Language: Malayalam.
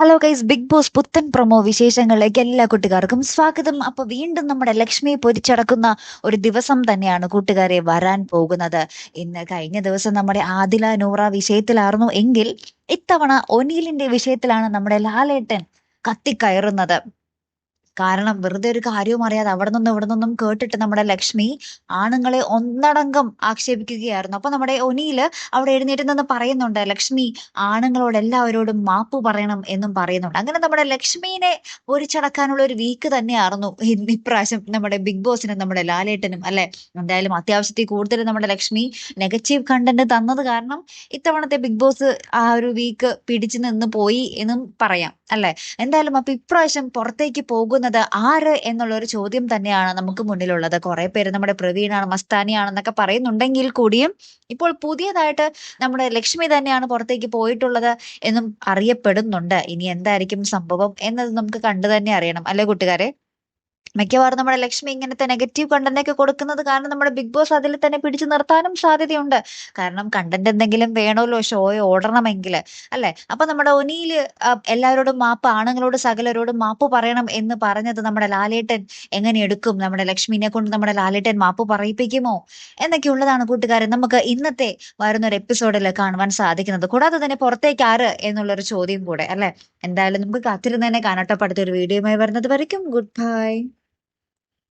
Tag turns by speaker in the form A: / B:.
A: ഹലോ ഗൈസ് ബിഗ് ബോസ് പുത്തൻ പ്രൊമോ വിശേഷങ്ങളിലേക്ക് എല്ലാ കൂട്ടുകാർക്കും സ്വാഗതം. അപ്പൊ വീണ്ടും നമ്മുടെ ലക്ഷ്മിയെ പൊരിച്ചടക്കുന്ന ഒരു ദിവസം തന്നെയാണ് കൂട്ടുകാരെ വരാൻ പോകുന്നത്. ഇന്ന് കഴിഞ്ഞ ദിവസം നമ്മുടെ ആദില നൂറ വിഷയത്തിലായിരുന്നു എങ്കിൽ ഇത്തവണ ഒനീലിന്റെ വിഷയത്തിലാണ് നമ്മുടെ ലാലേട്ടൻ കത്തിക്കയറുന്നത്. കാരണം വെറുതെ ഒരു കാര്യവും അറിയാതെ അവിടെ നിന്നും ഇവിടെ നിന്നും കേട്ടിട്ട് നമ്മുടെ ലക്ഷ്മി ആണുങ്ങളെ ഒന്നടങ്കം ആക്ഷേപിക്കുകയായിരുന്നു. അപ്പൊ നമ്മുടെ ഒനിയിൽ അവിടെ എഴുന്നേറ്റ് നിന്ന് പറയുന്നുണ്ട് ലക്ഷ്മി ആണുങ്ങളോട് എല്ലാവരോടും മാപ്പ് പറയണം എന്നും പറയുന്നുണ്ട്. അങ്ങനെ നമ്മുടെ ലക്ഷ്മിനെ ഒരിച്ചടക്കാനുള്ള ഒരു വീക്ക് തന്നെയായിരുന്നു. ഇപ്രാവശ്യം നമ്മുടെ ബിഗ് ബോസിനും നമ്മുടെ ലാലേട്ടനും അല്ലെ? എന്തായാലും അത്യാവശ്യത്തിൽ കൂടുതൽ നമ്മുടെ ലക്ഷ്മി നെഗറ്റീവ് കണ്ടന്റ് തന്നത് കാരണം ഇത്തവണത്തെ ബിഗ് ബോസ് ആ ഒരു വീക്ക് പിടിച്ചു നിന്ന് പോയി എന്നും പറയാം അല്ലെ? എന്തായാലും അപ്പൊ ഇപ്രാവശ്യം പുറത്തേക്ക് പോകുന്നത് ആര് എന്നുള്ള ഒരു ചോദ്യം തന്നെയാണ് നമുക്ക് മുന്നിലുള്ളത്. കുറെ പേര് നമ്മുടെ പ്രവീണാണ് മസ്താനിയാണെന്നൊക്കെ പറയുന്നുണ്ടെങ്കിൽ കൂടിയും ഇപ്പോൾ പുതിയതായിട്ട് നമ്മുടെ ലക്ഷ്മി തന്നെയാണ് പുറത്തേക്ക് പോയിട്ടുള്ളത് എന്നും അറിയപ്പെടുന്നുണ്ട്. ഇനി എന്തായിരിക്കും സംഭവം എന്നത് നമുക്ക് കണ്ടു തന്നെ അറിയണം. അല്ലെ കൂട്ടുകാരെ? മിക്കവാറും നമ്മുടെ ലക്ഷ്മി ഇങ്ങനത്തെ നെഗറ്റീവ് കണ്ടന്റ് ഒക്കെ കൊടുക്കുന്നത് കാരണം നമ്മുടെ ബിഗ് ബോസ് അതിൽ തന്നെ പിടിച്ചു നിർത്താനും സാധ്യതയുണ്ട്. കാരണം കണ്ടന്റ് എന്തെങ്കിലും വേണമല്ലോ ഷോയെ ഓടണമെങ്കിൽ അല്ലെ? അപ്പൊ നമ്മുടെ ഒനിയിൽ എല്ലാവരോടും മാപ്പ് ആണുങ്ങളോട് സകലരോടും മാപ്പ് പറയണം എന്ന് പറഞ്ഞത് നമ്മുടെ ലാലേട്ടൻ എങ്ങനെ എടുക്കും? നമ്മുടെ ലക്ഷ്മിനെ കൊണ്ട് നമ്മുടെ ലാലേട്ടൻ മാപ്പ് പറയിപ്പിക്കുമോ? എന്നൊക്കെ ഉള്ളതാണ് കൂട്ടുകാരെ നമുക്ക് ഇന്നത്തെ വരുന്ന ഒരു എപ്പിസോഡിൽ കാണുവാൻ സാധിക്കുന്നത്. കൂടാതെ തന്നെ പുറത്തേക്ക് ആര് എന്നുള്ളൊരു ചോദ്യം കൂടെ അല്ലെ? എന്തായാലും നമുക്ക് കാത്തിരുന്ന് തന്നെ കാണട്ടെ. അടുത്തൊരു വീഡിയോയുമായി വരുന്നത് വരയ്ക്കും. Good bye